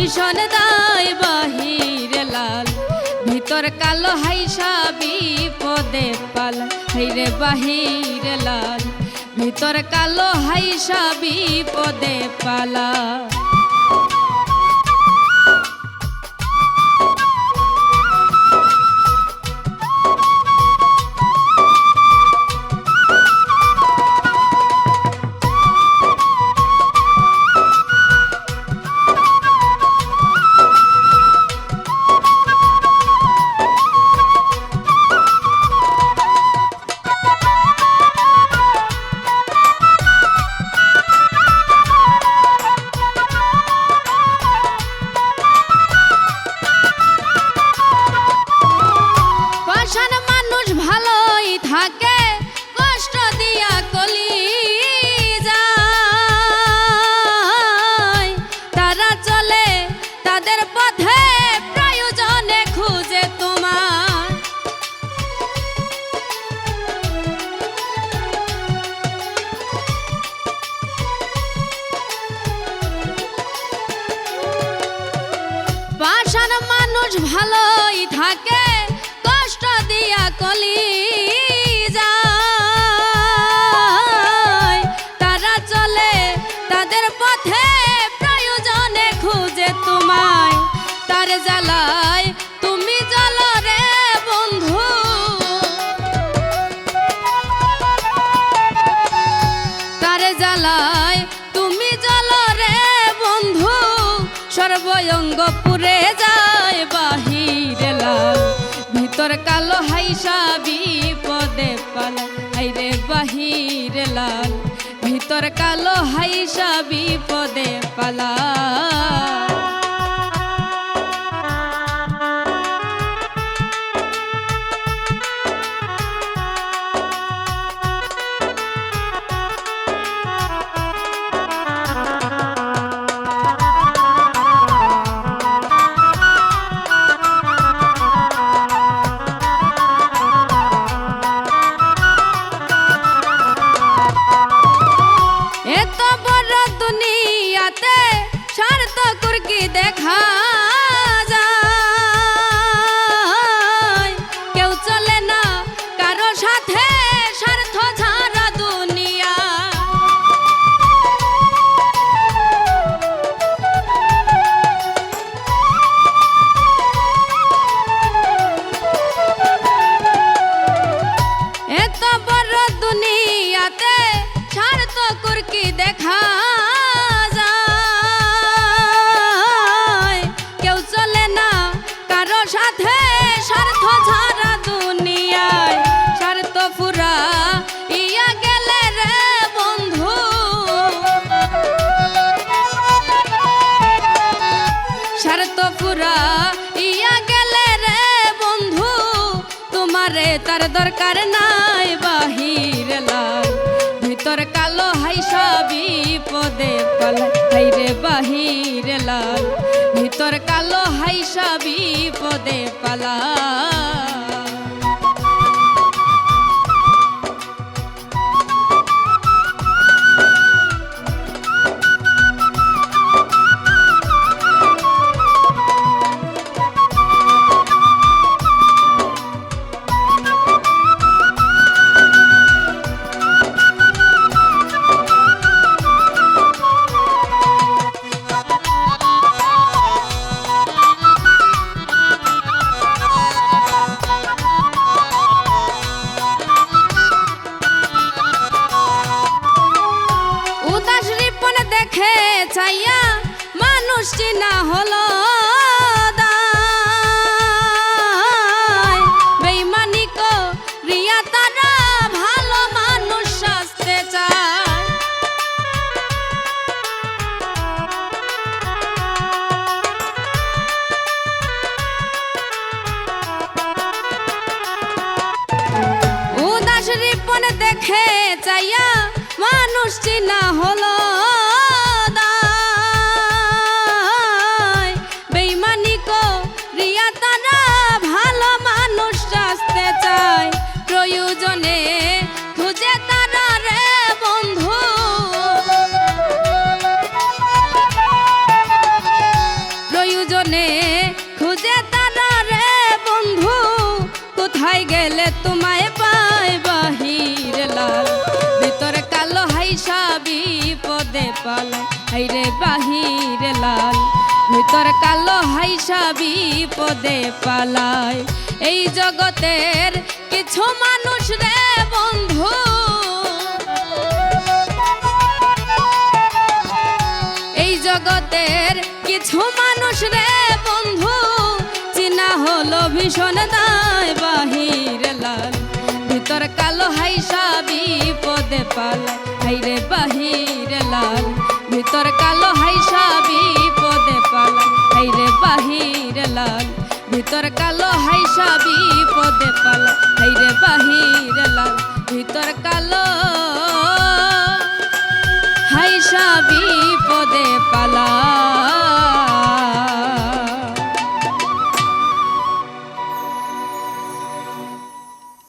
ভীষণ দায় বাহিরে লাল। ভিতর কালো সাবি পদে পাল। হাইরে বাহিরে লাল। ভিতর কালো হাইসা পদে পালা। মানুষ ভালোই থাকে, কষ্ট দিয়া কলি যায় তারা চলে তাদের পথে খুঁজে তোমায়। তার তুমি রে বন্ধু। তার তুমি বন্ধু। সর্বঙ্গ যায় বাহিরে লাল। ভিতর কালো হাইসা বিপদে পালা। হাইরে বাহিরে লাল। ভিতর কালো হাইসা বিপদে পালা। দুনিয়াতে স্বার্থ কুরকি দেখা তার দরকার নাই বাহির ভিতর কালো হাই সবই পদে পাল পালাই হাইরে বাহির ভিতর কালো হাই সবি পদে পালা মানুষ সাজতে চায়। উদাস রিপন দেখে চাইয়া মানুষ চিনা হলো তোমায় পাই বাহির লাল। কালো হাইসা বিপদে বাহির লাল। কালো পালায় এই জগতের কিছু মানুষ রে বন্ধু। এই জগতের কিছু মানুষ রে বন্ধু। চিনা হলো ভীষণ দায় ভিতর কালো হাইসা বিপদে পালা। হাইরে বাহির লাল, ভিতর কালো হাইসা বিপদে পালা। হাইরে বাহির লাল, ভিতর কালো হাইসা বিপদে পালা। হাইরে বাহির লাল, ভিতর কালো হাইসা বিপদে পালা।